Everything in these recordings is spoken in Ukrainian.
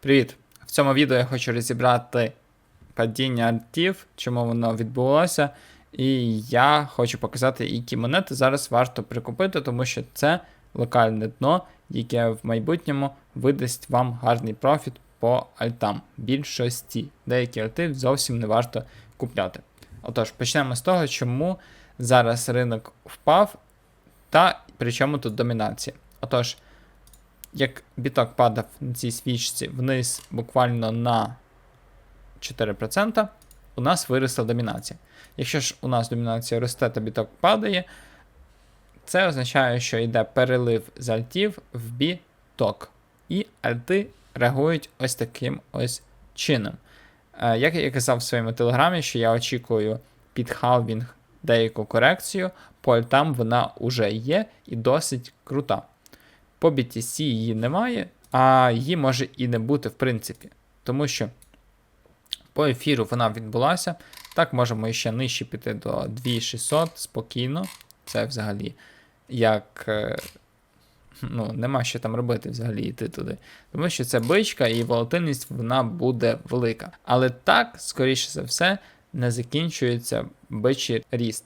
Привіт! В цьому відео я хочу розібрати падіння альтів, чому воно відбулося. І я хочу показати, які монети зараз варто прикупити, тому що це локальне дно, яке в майбутньому видасть вам гарний профіт по альтам. Більшості. Деякі альти зовсім не варто купляти. Отож, почнемо з того, чому зараз ринок впав, та при чому тут домінація. Отож, як біток падав на цій свічці вниз буквально на 4%, у нас виросла домінація. Якщо ж у нас домінація росте та біток падає, це означає, що йде перелив з альтів в біток. І альти реагують ось таким ось чином. Е, Як я казав в своєму телеграмі, що я очікую під халвінг деяку корекцію, по альтам вона вже є і досить крута. По BTC її немає, а її може і не бути в принципі. Тому що по ефіру вона відбулася. Так, можемо ще нижче піти до 2600 спокійно. Це взагалі як. е, Ну, нема що там робити взагалі йти туди. Тому що це бичка і волатильність вона буде велика. Але так, скоріше за все, не закінчується бичий ріст.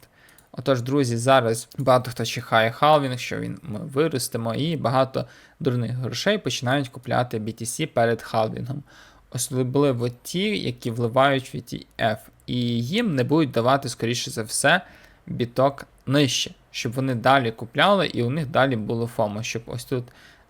Отож, друзі, зараз багато хто чекає халвінг, що він ми виростемо, і багато дурних грошей починають купляти BTC перед халвінгом. Особливо ті, які вливають в ETF. І їм не будуть давати, скоріше за все, біток нижче, щоб вони далі купляли і у них далі було ФОМО, щоб ось тут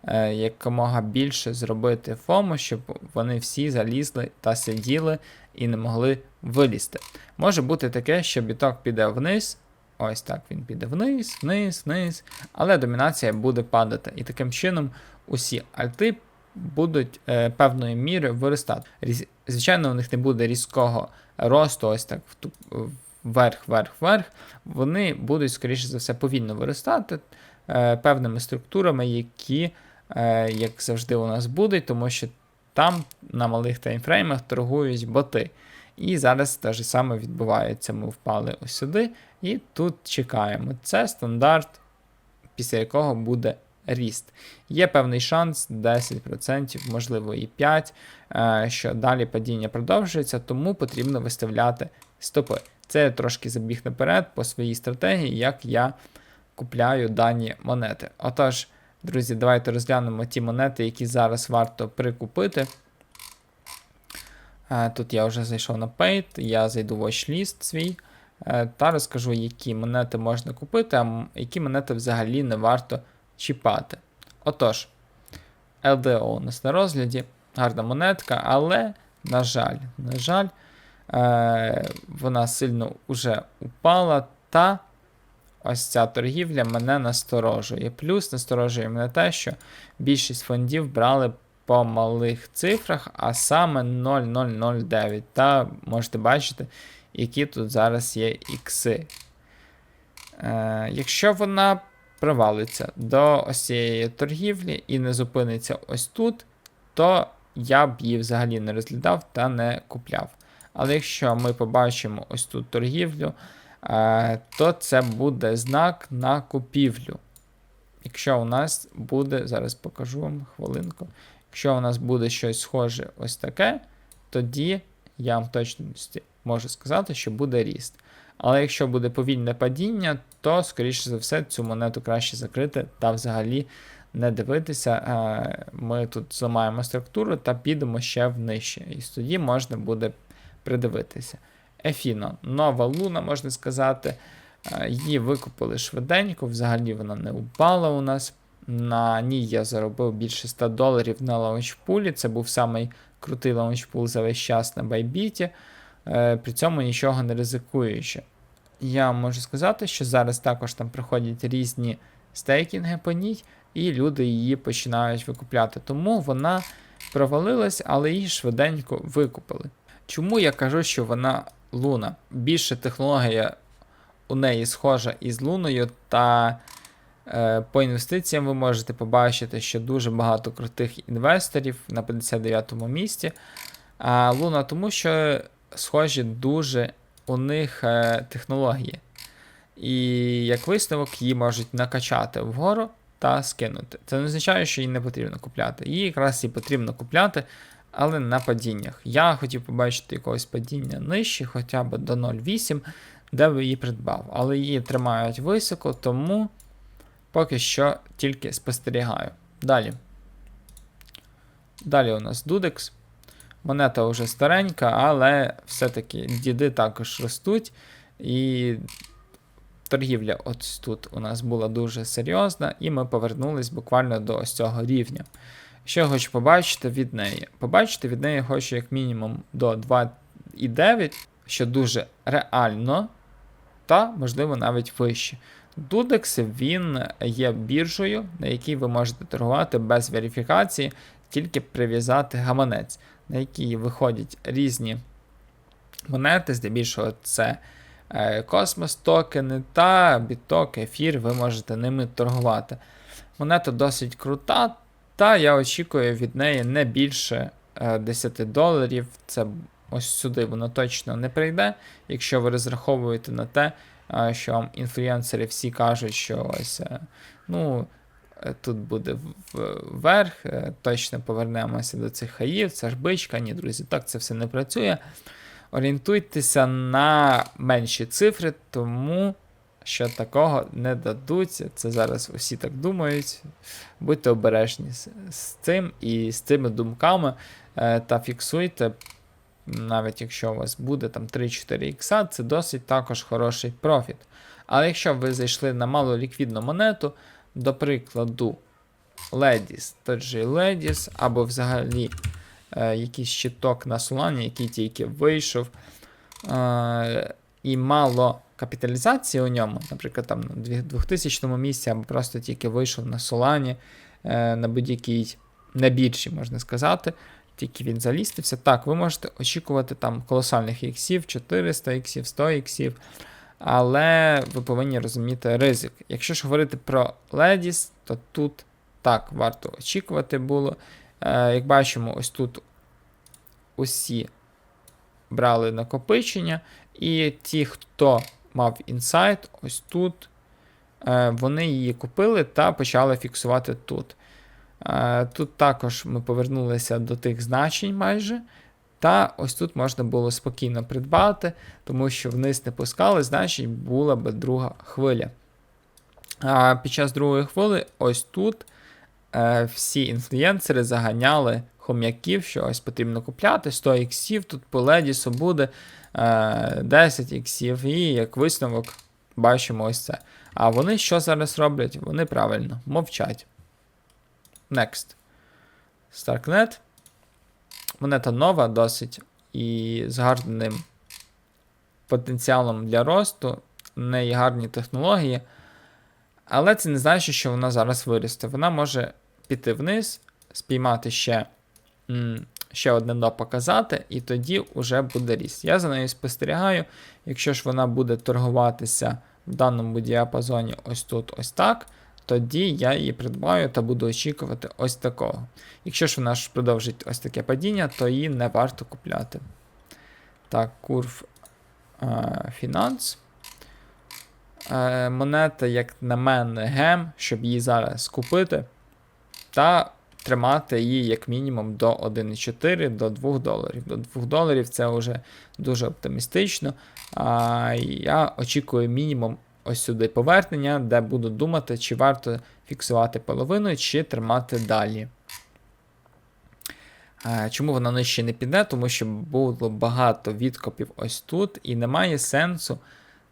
е, якомога більше зробити ФОМО, щоб вони всі залізли та сиділи і не могли вилізти. Може бути таке, що біток піде вниз. Ось так він піде вниз, вниз, вниз, але домінація буде падати. І таким чином усі альти будуть е, певною мірою виростати. Різ- Звичайно, у них не буде різкого росту, ось так вверх, вверх, вверх. Вони будуть, скоріше за все, повільно виростати е, певними структурами, які, е, як завжди, у нас будуть, тому що там на малих таймфреймах торгують боти. І зараз те ж саме відбувається. Ми впали ось сюди, і тут чекаємо. Це стандарт, після якого буде ріст. Є певний шанс 10%, можливо і 5%, е, що далі падіння продовжується, тому потрібно виставляти стопи. Це я трошки забіг наперед по своїй стратегії, як я купляю дані монети. Отож, друзі, давайте розглянемо ті монети, які зараз варто прикупити. Е, Тут я вже зайшов на Paid, я зайду в watchlist свій та розкажу, які монети можна купити, а які монети взагалі не варто чіпати. Отож, LDO у нас на розгляді, гарна монетка, але, на жаль, на жаль, е, вона сильно вже упала, та ось ця торгівля мене насторожує. Плюс насторожує мене те, що більшість фондів брали по малих цифрах, а саме 0,009. Та можете бачити, які тут зараз є ікси. Е, якщо вона провалиться до ось цієї торгівлі і не зупиниться ось тут, то я б її взагалі не розглядав та не купляв. Але якщо ми побачимо ось тут торгівлю, е, то це буде знак на купівлю. Якщо у нас буде, зараз покажу вам хвилинку. Якщо у нас буде щось схоже ось таке, тоді я вам точності можу сказати, що буде ріст. Але якщо буде повільне падіння, то, скоріше за все, цю монету краще закрити та взагалі не дивитися. Е, Ми тут зламаємо структуру та підемо ще внижче. І тоді можна буде придивитися. Ефіно, нова луна, можна сказати. Е, Її викупили швиденько, взагалі вона не упала у нас. На ній я заробив більше 100 доларів на лаунчпулі. Це був самий крутий лаунчпул за весь час на байбіті. Е, При цьому нічого не ризикуючи. Я можу сказати, що зараз також там приходять різні стейкінги по ній, і люди її починають викупляти. Тому вона провалилась, але її швиденько викупили. Чому я кажу, що вона луна? Більше технологія у неї схожа із луною, та е, по інвестиціям ви можете побачити, що дуже багато крутих інвесторів на 59-му місці. А луна, тому що схожі дуже у них е, технології. І як висновок, її можуть накачати вгору та скинути. Це не означає, що її не потрібно купляти. Її якраз і потрібно купляти, але на падіннях. Я хотів побачити якогось падіння нижче, хоча б до 0,8, де би її придбав. Але її тримають високо, тому поки що тільки спостерігаю. Далі. Далі у нас Дудекс. Монета вже старенька, але все-таки діди також ростуть. І торгівля ось тут у нас була дуже серйозна, і ми повернулись буквально до ось цього рівня. Що я хочу побачити від неї? Побачити від неї хочу як мінімум до 2,9, що дуже реально, та, можливо, навіть вище. Дудекс він є біржею, на якій ви можете торгувати без верифікації, тільки прив'язати гаманець, на якій виходять різні монети, здебільшого це е, космос токени та біток, ефір, ви можете ними торгувати. Монета досить крута, та я очікую від неї не більше е, 10 доларів. Це ось сюди воно точно не прийде, якщо ви розраховуєте на те, е, що вам інфлюенсери всі кажуть, що ось е, ну. Е, Тут буде вверх, е, точно повернемося до цих хаїв, це ж бичка, ні, друзі, так це все не працює. Орієнтуйтеся на менші цифри, тому що такого не дадуть. Це зараз усі так думають. Будьте обережні з, цим і з цими думками е, та фіксуйте. Навіть якщо у вас буде там 3-4 ікса, це досить також хороший профіт. Але якщо ви зайшли на малоліквідну монету, до прикладу, Ladies, TG Ladies, або взагалі е, якийсь щиток на Solana, який тільки вийшов, е, і мало капіталізації у ньому, наприклад, там на дві- 2000 місці, або просто тільки вийшов на Solana, е, на будь-якій на можна сказати, тільки він залістився. Так, ви можете очікувати там колосальних іксів, 400 іксів, 100 іксів. Але ви повинні розуміти ризик. Якщо ж говорити про Ladies, то тут так варто очікувати було. Е, як бачимо, ось тут усі брали накопичення, і ті, хто мав інсайт, ось тут, е, вони її купили та почали фіксувати тут. Е, Тут також ми повернулися до тих значень майже. Та ось тут можна було спокійно придбати, тому що вниз не пускали, значить була би друга хвиля. А під час другої хвилі, ось тут е, всі інфлюєнсери заганяли хом'яків, що ось потрібно купляти 100 іксів, тут по ледісу буде е, 10 іксів, і як висновок бачимо ось це. А вони що зараз роблять? Вони правильно мовчать. Next. Starknet. Монета нова досить і з гарним потенціалом для росту, в неї гарні технології. Але це не значить, що вона зараз виросте. Вона може піти вниз, спіймати ще, ще одне дно показати, і тоді вже буде ріст. Я за нею спостерігаю. Якщо ж вона буде торгуватися в даному діапазоні ось тут, ось так, тоді я її придбаю та буду очікувати ось такого. Якщо ж вона ж продовжить ось таке падіння, то її не варто купляти. Так, курв е, фінанс. Е, монета, як на мене, гем, щоб її зараз купити. Та тримати її як мінімум до 1,4 до 2 доларів. До 2 доларів це вже дуже оптимістично. А я очікую мінімум ось сюди повернення, де буду думати, чи варто фіксувати половину, чи тримати далі. Е, Чому вона нижче не піде? Тому що було багато відкопів ось тут, і немає сенсу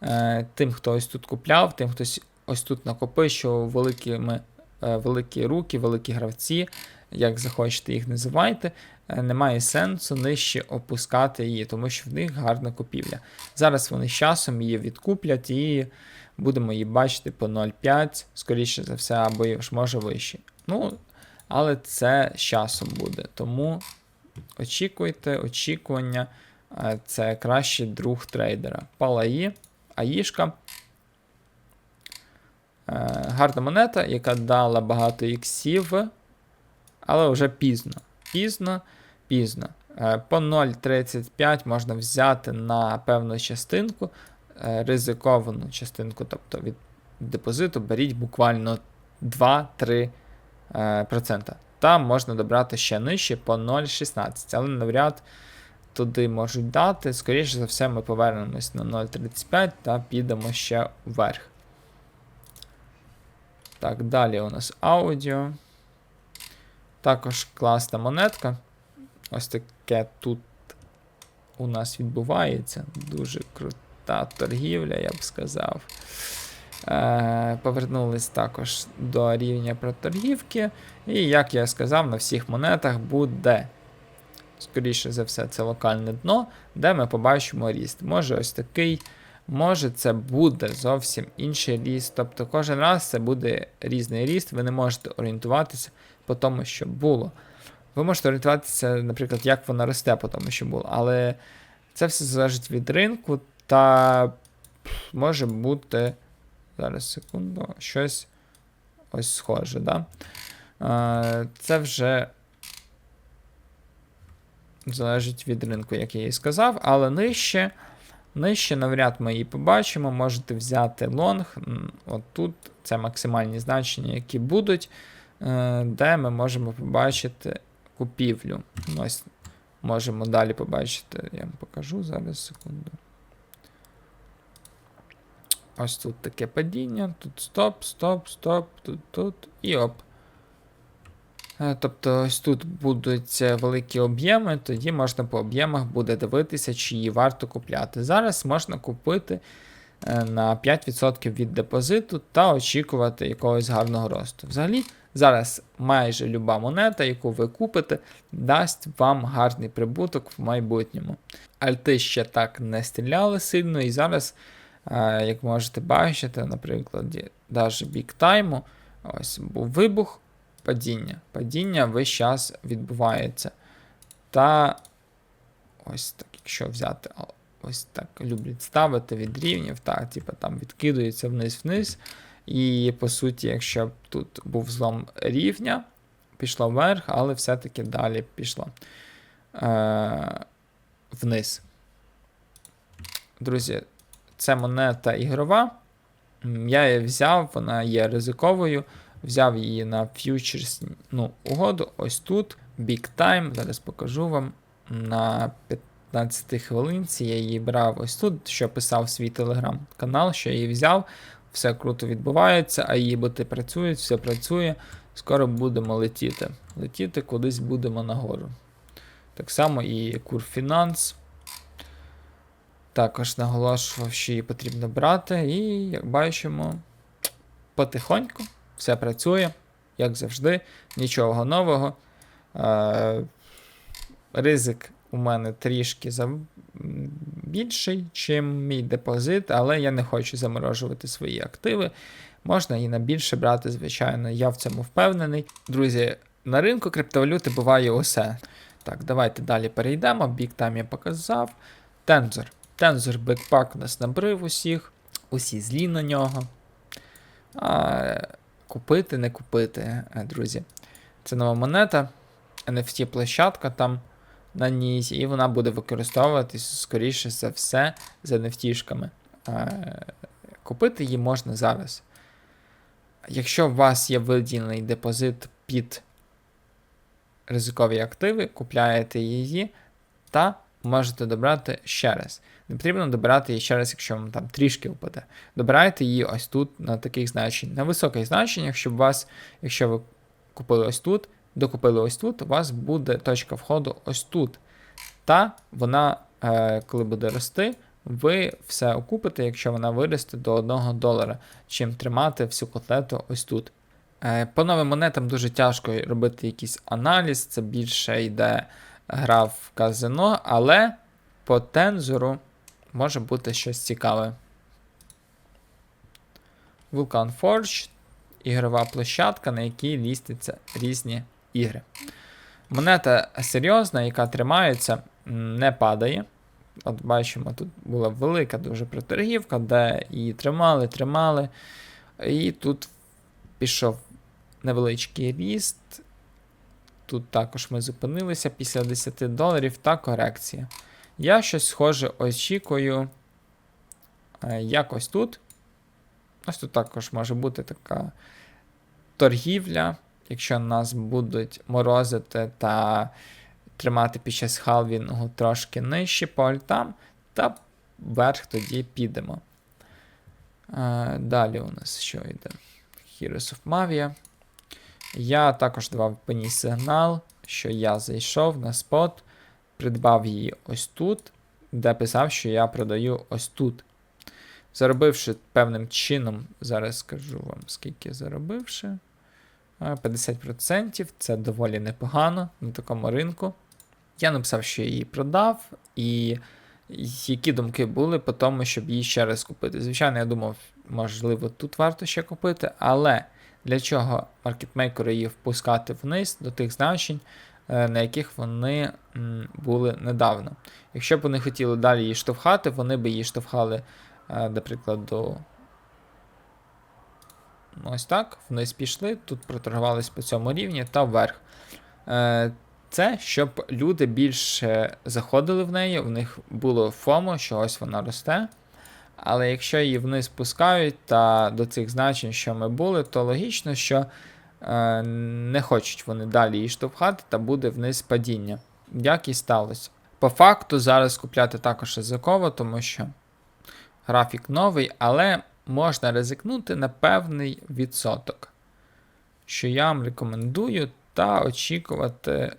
е, тим, хто ось тут купляв, тим, хто ось тут накопичував великими, е, великі руки, великі гравці, як захочете їх називайте, немає сенсу нижче опускати її, тому що в них гарна купівля. Зараз вони з часом її відкуплять і будемо її бачити по 0,5, скоріше за все, або ж може вище. Ну, але це з часом буде. Тому очікуйте, очікування. е, Це кращий друг трейдера. Палаї, Аїшка. Е, Гарна монета, яка дала багато іксів, але вже пізно. Пізно, пізно. Е, По 0,35 можна взяти на певну частинку, ризиковану частинку, тобто від депозиту беріть буквально 2-3 е, процента. Там можна добрати ще нижче по 0,16, але навряд туди можуть дати. Скоріше за все, ми повернемось на 0,35 та підемо ще вверх. Так, далі у нас аудіо. Також класна монетка. Ось таке тут у нас відбувається. Дуже крута торгівля, я б сказав. Е, Повернулись також до рівня проторгівки. І, як я сказав, на всіх монетах буде, скоріше за все, це локальне дно, де ми побачимо ріст. Може ось такий, може це буде зовсім інший ріст. Тобто кожен раз це буде різний ріст, ви не можете орієнтуватися по тому, що було. Ви можете орієнтуватися, наприклад, як вона росте по тому, що було. Але це все залежить від ринку, та може бути. Зараз секунду, щось ось схоже, да? Це вже залежить від ринку, як я і сказав, але нижче, нижче навряд ми її побачимо. Можете взяти лонг. м, От тут це максимальні значення, які будуть, е, де ми можемо побачити купівлю. Ось можемо далі побачити. Я вам покажу зараз секунду. Ось тут таке падіння, тут стоп, стоп, стоп, тут, тут і оп. Е, Тобто ось тут будуть е, великі об'єми, тоді можна по об'ємах буде дивитися, чи її варто купляти. Зараз можна купити е, на 5% від депозиту та очікувати якогось гарного росту. Взагалі, зараз майже люба монета, яку ви купите, дасть вам гарний прибуток в майбутньому. Альти ще так не стріляли сильно, і зараз. Е, Як можете бачити, на прикладі навіть Big Time, ось був вибух, падіння. Падіння весь час відбувається. Та ось так, якщо взяти, ось так люблять ставити від рівнів, так, типу там відкидується вниз-вниз. І по суті, якщо б тут був злом рівня, пішло вверх, але все-таки далі пішло е, вниз. Друзі, це монета ігрова. Я її взяв, вона є ризиковою. Взяв її на фьючерс ну, угоду. Ось тут. Big Time. Зараз покажу вам. На 15 хвилинці я її брав ось тут, що писав свій телеграм-канал, що я її взяв. Все круто відбувається, а її боти працюють, все працює. Скоро будемо летіти. Летіти кудись будемо нагору. Так само і Курфінанс. Також наголошував, що її потрібно брати, і, як бачимо, потихоньку все працює, як завжди, нічого нового. Е, ризик у мене трішки більший, чим мій депозит, але я не хочу заморожувати свої активи. Можна і на більше брати, звичайно, я в цьому впевнений. Друзі, на ринку криптовалюти буває усе. Так, давайте далі перейдемо. Big Time я показав. Tensor. Tensor Backpack нас набрив усіх, усі злі на нього. А, купити, не купити, е, друзі. Це нова монета, NFT-площадка там на ній, і вона буде використовуватись, скоріше за все, з NFT-шками. Купити її можна зараз. Якщо у вас є виділений депозит під ризикові активи, купляєте її та можете добрати ще раз. Не потрібно добирати її ще раз, якщо вам там трішки впаде. Добирайте її ось тут на таких значень, на високих значеннях, щоб вас, якщо ви купили ось тут, докупили ось тут, у вас буде точка входу ось тут. Та вона, е, коли буде рости, ви все окупите, якщо вона виросте до 1 долара, чим тримати всю котлету ось тут. Е, По новим монетам дуже тяжко робити якийсь аналіз, це більше йде гра в казино, але по тензору може бути щось цікаве. Vulkan Forge ігрова площадка, на якій лістяться різні ігри. Монета серйозна, яка тримається, не падає. От бачимо, тут була велика дуже проторгівка, де її тримали, тримали. І тут пішов невеличкий ріст. Тут також ми зупинилися після 10 доларів та корекція. Я щось схоже очікую. е, Якось тут. Ось тут також може бути така торгівля. якщо нас будуть морозити та тримати під час халвінгу трошки нижче по альтам, та вверх тоді підемо. Е, далі у нас що йде? Heroes of Mavia. Я також давав по ній сигнал, що я зайшов на спот, придбав її ось тут, де писав, що я продаю ось тут. Заробивши певним чином, зараз скажу вам, скільки заробивши. Е, 50% це доволі непогано на такому ринку. Я написав, що я її продав, і які думки були по тому, щоб її ще раз купити. Звичайно, я думав, можливо, тут варто ще купити, але для чого маркетмейкеру її впускати вниз до тих значень, е, на яких вони були недавно. Якщо б вони хотіли далі її штовхати, вони б її штовхали, е, до ось так, вниз пішли, тут проторгувались по цьому рівні та вверх. Е, Це щоб люди більше заходили в неї, у них було ФОМО, що ось вона росте. Але якщо її вниз пускають та до цих значень, що ми були, то логічно, що е, не хочуть вони далі її штовхати, та буде вниз падіння. Як і сталося. По факту, зараз купляти також ризиково, тому що графік новий, але можна ризикнути на певний відсоток, що я вам рекомендую, та очікувати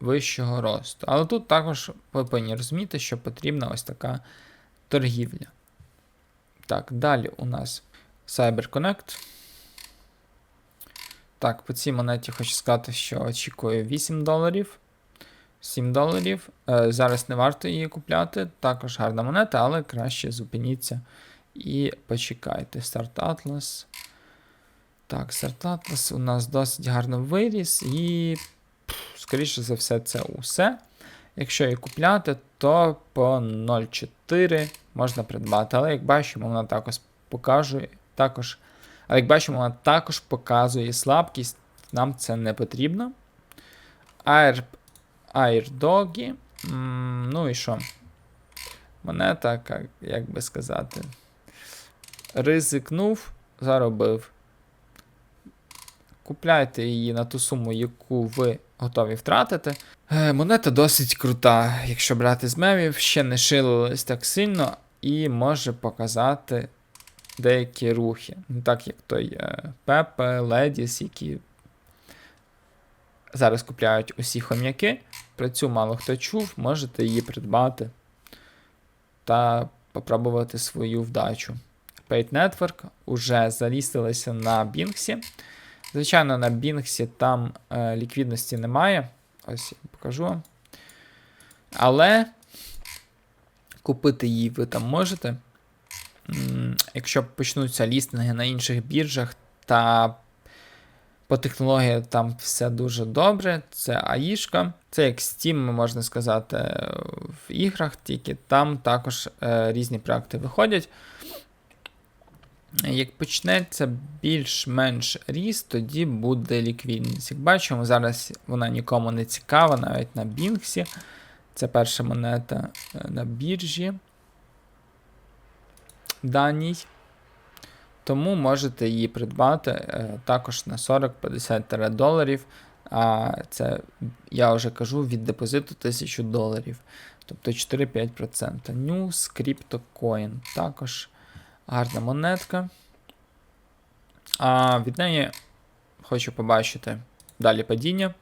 вищого росту. Але тут також ви повинні розуміти, що потрібна ось така торгівля. Так, далі у нас CyberConnect. Так, по цій монеті хочу сказати, що очікую 8 доларів. 7 доларів. Е, зараз не варто її купляти. Також гарна монета, але краще зупиніться і почекайте. Start Atlas. Так, Start Atlas у нас досить гарно виріс, і, скоріше за все, це усе. Якщо її купляти, то по 0,4 можна придбати. Але як бачимо, вона також показує. Також, але як бачимо, вона також показує слабкість. Нам це не потрібно. Air, Airdogi. М, Ну і що? Монета, як, як би сказати. Ризикнув, заробив. Купляйте її на ту суму, яку ви готові втратити. Е, монета досить крута, якщо брати з мемів, ще не шилилась так сильно і може показати деякі рухи. Не так як той е, Пепе, Ледіс, які зараз купляють усі хом'яки. Про цю мало хто чув, можете її придбати та попробувати свою вдачу. Paid Network уже залістилися на Бінксі. Звичайно, на Бінксі там е, ліквідності немає. Ось я покажу вам. Але купити її ви там можете. Якщо почнуться лістинги на інших біржах, та по технології там все дуже добре. Це АІшка. Це як Steam, можна сказати, в іграх, тільки там також е, різні проекти виходять. Як почнеться більш-менш ріст, тоді буде ліквідність. Як бачимо, зараз вона нікому не цікава, навіть на Бінксі. Це перша монета е, на біржі. Даній. Тому можете її придбати е, також на 40-50 доларів. А це, я вже кажу, від депозиту 1000 доларів. Тобто 4-5%. News Crypto Coin. Також гарна монетка. А від неї хочу побачити далі падіння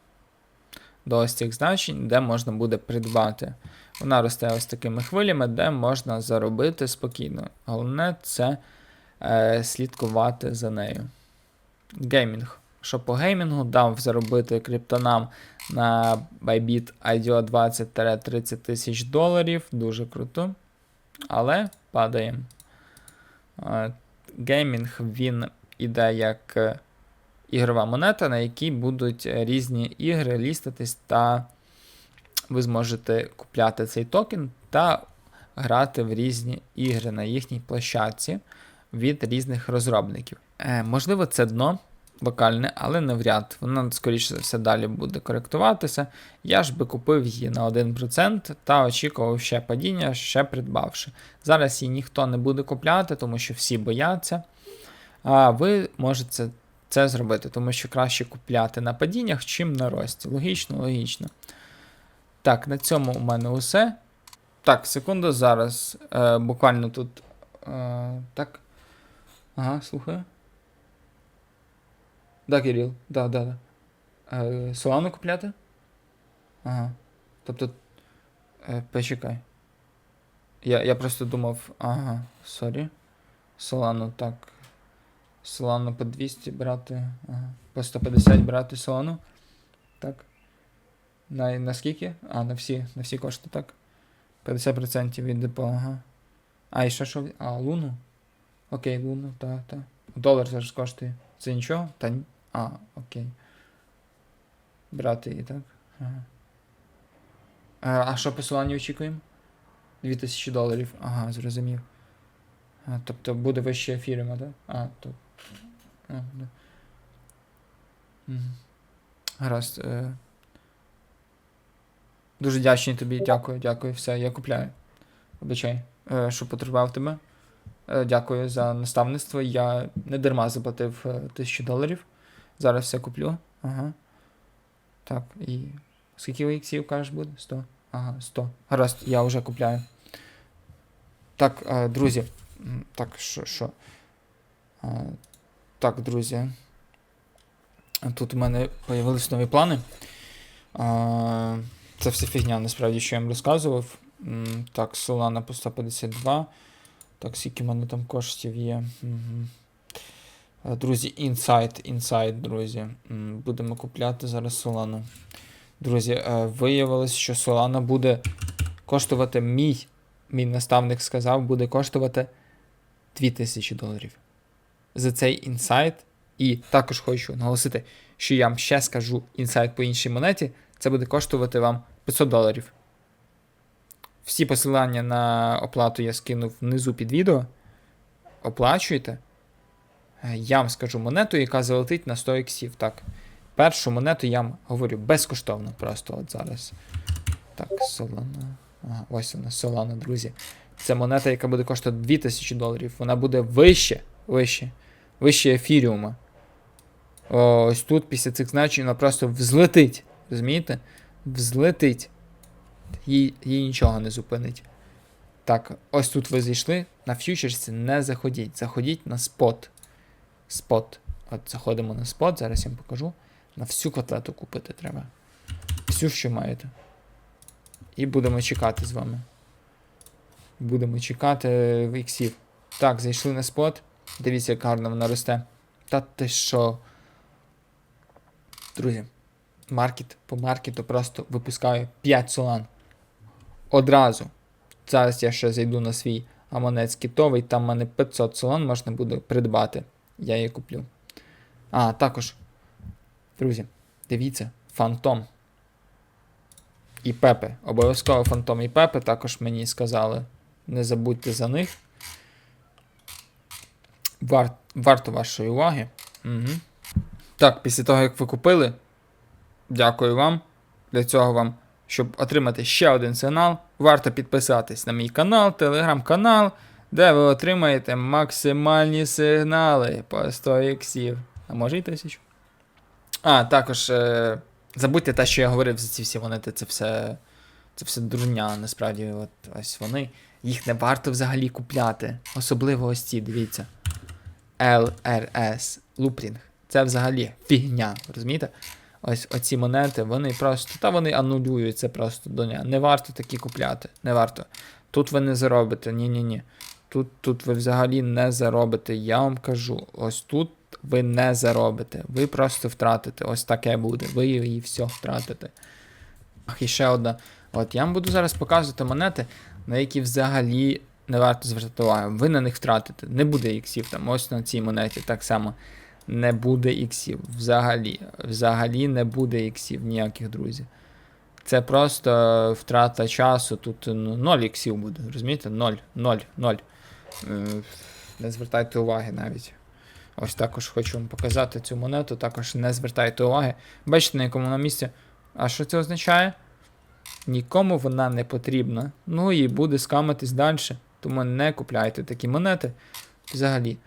до ось цих значень, де можна буде придбати. Вона росте ось такими хвилями, де можна заробити спокійно. Головне це е, слідкувати за нею. Геймінг. Що по геймінгу дав заробити криптонам на Bybit IDO 20-30 тисяч доларів. Дуже круто. Але падає. Е, Геймінг він іде як е, ігрова монета, на якій будуть різні ігри ліститись, та ви зможете купляти цей токен та грати в різні ігри на їхній площадці від різних розробників. Е, можливо, це дно локальне, але не вряд. Воно, скоріше за все, далі буде коректуватися. Я ж би купив її на 1% та очікував ще падіння, ще придбавши. Зараз її ніхто не буде купляти, тому що всі бояться. А ви можете це зробити, тому що краще купляти на падіннях, чим на рості. Логічно, логічно. Так, на цьому у мене усе. Так, секунду, зараз. Е, буквально тут. Е, так. Ага, слухаю. Да, Кирил, да, да, да. Е, Солану купляти? Ага. Тобто. Е, почекай. Я, я просто думав. Ага, сорі. Солану, так. Солану по 200 брати. Ага. По 150 брати солану. Так. На, на скільки? А, на всі, на всі кошти, так. 50% від депо, ага. А, і що що? А, луну? Окей, луну, так, так. Долар зараз коштує. Це нічого? Та ні. А, окей. Брати її, так? Ага. А, а що по Солані очікуємо? 2000 доларів. Ага, зрозумів. А, тобто буде вище ефіримо, так? А, то. А, да. Гаразд. Е... Дуже вдячний тобі, дякую, дякую. Все, я купляю. Обичай, е, що потребував тебе. Е, дякую за наставництво. Я не дарма заплатив е, 1000 доларів. Зараз все куплю. Ага. Так, і. Скільки іксів кажеш буде? 100? Ага, 100. Гаразд, я вже купляю. Так, е, друзі. Так, що, що? Е, так, друзі. Тут у мене появились нові плани. Це все фігня, насправді, що я вам розказував. Так, Solana по 152. Так, скільки в мене там коштів є. А, Друзі, інсайт, інсайт, друзі. Будемо купляти зараз Solana. Друзі, е, виявилось, що Solana буде коштувати мій, мій наставник сказав, буде коштувати 2000 доларів. За цей інсайт. І також хочу наголосити, що я вам ще скажу інсайт по іншій монеті, це буде коштувати вам 500 доларів. Всі посилання на оплату я скинув внизу під відео. Оплачуйте. Е, Я вам скажу монету, яка залетить на 100 іксів. Так. Першу монету я вам говорю безкоштовно просто от зараз. Так, Solana. Ага, ось вона, Solana, друзі. Це монета, яка буде коштувати 2000 доларів. Вона буде вище, вище, вище ефіріума. Ось тут після цих значень вона просто взлетить. Розумієте? Взлетить. Їй, їй нічого не зупинить. Так, ось тут ви зайшли. На фьючерсі не заходіть. Заходіть на спот. Спот. От заходимо на спот, зараз я вам покажу. На всю котлету купити треба. Всю, що маєте. І будемо чекати з вами. Будемо чекати іксів. Так, зайшли на спот. Дивіться, як гарно вона росте. Та ти що? Друзі, маркет по маркету просто випускаю 5 солан. Одразу. Зараз я ще зайду на свій амонець китовий, там в мене 500 солан можна буде придбати. Я її куплю. А, також, друзі, дивіться, фантом. І Пепе. Обов'язково фантом і Пепе також мені сказали. Не забудьте за них. Вар... Варто вашої уваги. Угу. Так, після того, як ви купили, дякую вам. Для цього вам, щоб отримати ще один сигнал, варто підписатись на мій канал, телеграм-канал, де ви отримаєте максимальні сигнали по 100 іксів. А може і тисячу. А, також е, забудьте те, що я говорив за ці всі монети, це все. Це все дурня, насправді, от ось вони. Їх не варто взагалі купляти. Особливо ось ці, дивіться. LRS Loopring. Це взагалі фігня, розумієте? Ось оці монети, вони просто. Та вони анулюють це просто до дня. Не варто такі купляти. Не варто. Тут ви не заробите. Ні-ні-ні. Тут, тут ви взагалі не заробите. Я вам кажу, ось тут ви не заробите. Ви просто втратите. Ось таке буде. Ви її все втратите. Ах, і ще одна. От я вам буду зараз показувати монети, на які взагалі не варто звертати увагу. Ви на них втратите. Не буде іксів там. Ось на цій монеті так само. Не буде іксів. Взагалі. Взагалі не буде іксів ніяких, друзі. Це просто втрата часу. Тут ну, 0 іксів буде. Розумієте? 0, 0, 0. Е, Не звертайте уваги навіть. Ось також хочу вам показати цю монету. Також не звертайте уваги. Бачите, на якому вона місці. А що це означає? Нікому вона не потрібна. Ну і буде скамитись далі. Тому не купляйте такі монети. Взагалі.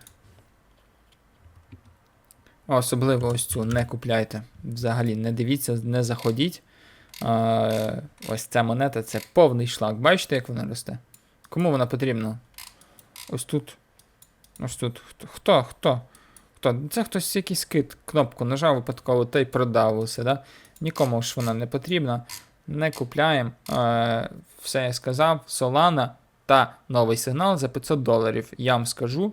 Особливо ось цю не купляйте. Взагалі не дивіться, не заходіть. Е, ось ця монета це повний шлак. Бачите, як вона росте? Кому вона потрібна? Ось тут. Ось тут. Хто? Хто? Хто? Це хтось якийсь кит, кнопку нажав випадково та й продав усе, да? Нікому ж вона не потрібна. Не купляємо. Е, все я сказав. Solana та новий сигнал за 500 доларів. Я вам скажу.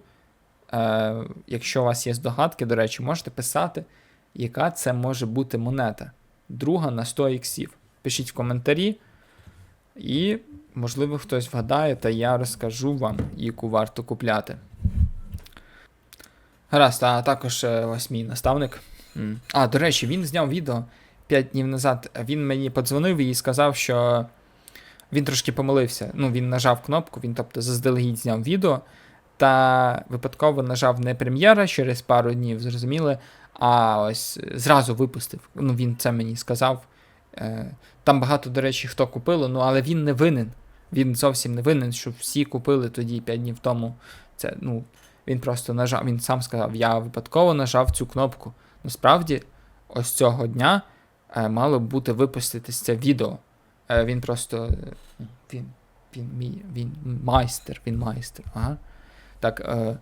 Е, якщо у вас є здогадки, до речі, можете писати, яка це може бути монета. Друга на 100 іксів. Пишіть в коментарі. І, можливо, хтось вгадає, та я розкажу вам, яку варто купляти. Гаразд, а також е, ось мій наставник. А, до речі, він зняв відео 5 днів назад. Він мені подзвонив і сказав, що він трошки помилився. Ну, він нажав кнопку, він, тобто, заздалегідь зняв відео, та випадково нажав не прем'єра через пару днів, зрозуміли, а ось зразу випустив. Ну, він це мені сказав. Е, Там багато, до речі, хто купило, ну але він не винен. Він зовсім не винен, що всі купили тоді 5 днів тому. Це, ну, він просто нажав, він сам сказав, я випадково нажав цю кнопку. Насправді, ось цього дня е, мало б бути випуститись це відео. Е, він просто. е, Він, він, мій, він майстер, він майстер. Ага. Так, е,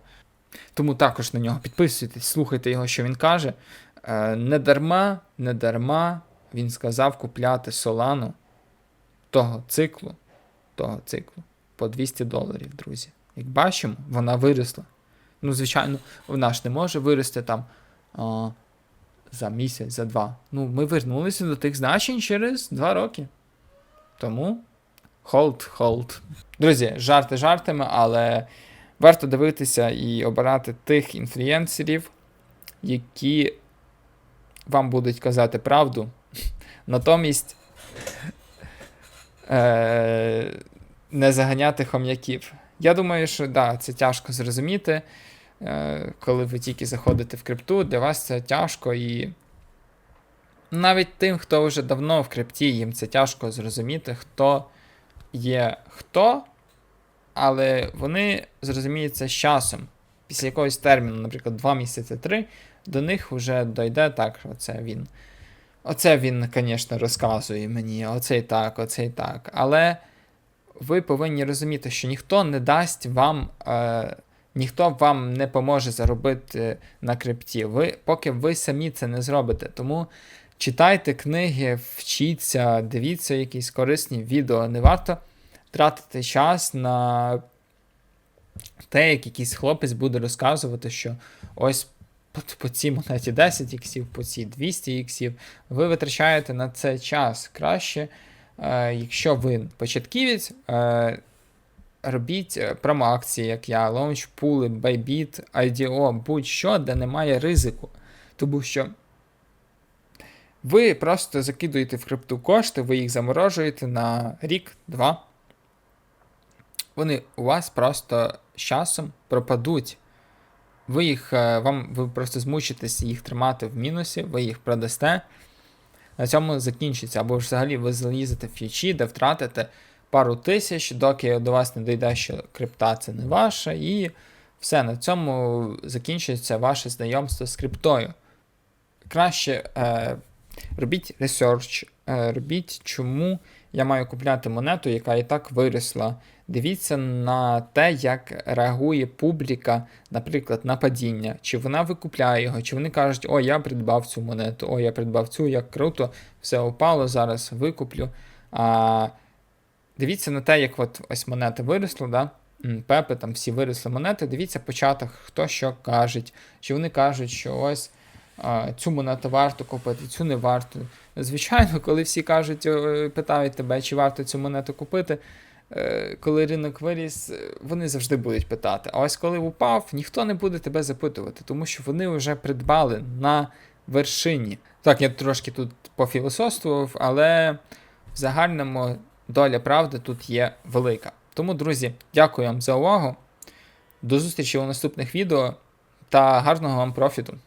тому також на нього підписуйтесь, слухайте його, що він каже. Е, не дарма, не дарма він сказав купляти Солану того циклу, того циклу по 200 доларів, друзі. Як бачимо, вона виросла. Ну, звичайно, вона ж не може вирости там а, за місяць, за два. Ну, ми вернулися до тих значень через два роки. Тому hold, hold. Друзі, жарти жартами, але варто дивитися і обирати тих інфлюенсерів, які вам будуть казати правду. Натомість е, не заганяти хом'яків. Я думаю, що да, це тяжко зрозуміти. Е, коли ви тільки заходите в крипту, для вас це тяжко і. Навіть тим, хто вже давно в крипті, їм це тяжко зрозуміти, хто є хто, але вони зрозуміють це з часом. Після якогось терміну, наприклад, 2 місяці 3, до них вже дойде так, оце він. Оце він, звісно, розказує мені, оце і так, оце і так. Але ви повинні розуміти, що ніхто не дасть вам, е, ніхто вам не поможе заробити на крипті. Ви, поки ви самі це не зробите. Тому читайте книги, вчіться, дивіться якісь корисні відео. Не варто тратити час на те, як якийсь хлопець буде розказувати, що ось по, цій монеті 10 іксів, по цій 200 іксів. Ви витрачаєте на це час краще. Е, якщо ви початківець, е, робіть е, промоакції, як я, лаунчпули, Bybit, IDO, будь-що, де немає ризику. Тому що ви просто закидуєте в крипту кошти, ви їх заморожуєте на рік-два. Вони у вас просто з часом пропадуть. Ви їх, е, вам, ви просто змучитесь їх тримати в мінусі, ви їх продасте. На цьому закінчиться. Або взагалі ви залізете в фьючі, де втратите пару тисяч, доки до вас не дійде, що крипта це не ваша, і все, на цьому закінчується ваше знайомство з криптою. Краще е, робіть ресерч, робіть, чому я маю купляти монету, яка і так виросла. Дивіться на те, як реагує публіка, наприклад, на падіння. Чи вона викупляє його, чи вони кажуть, о, я придбав цю монету, о, я придбав цю, як круто, все упало, зараз викуплю. А, Дивіться на те, як от ось монета виросла, да? Пепи, там всі виросли монети. Дивіться початок, хто що кажуть. Чи вони кажуть, що ось цю монету варто купити, цю не варто. Звичайно, коли всі кажуть, е, питають тебе, чи варто цю монету купити. е, Коли ринок виріс, е, вони завжди будуть питати. А ось коли упав, ніхто не буде тебе запитувати, тому що вони вже придбали на вершині. Так, я трошки тут пофілософствував, але в загальному доля правди тут є велика. Тому, друзі, дякую вам за увагу. До зустрічі у наступних відео та гарного вам профіту!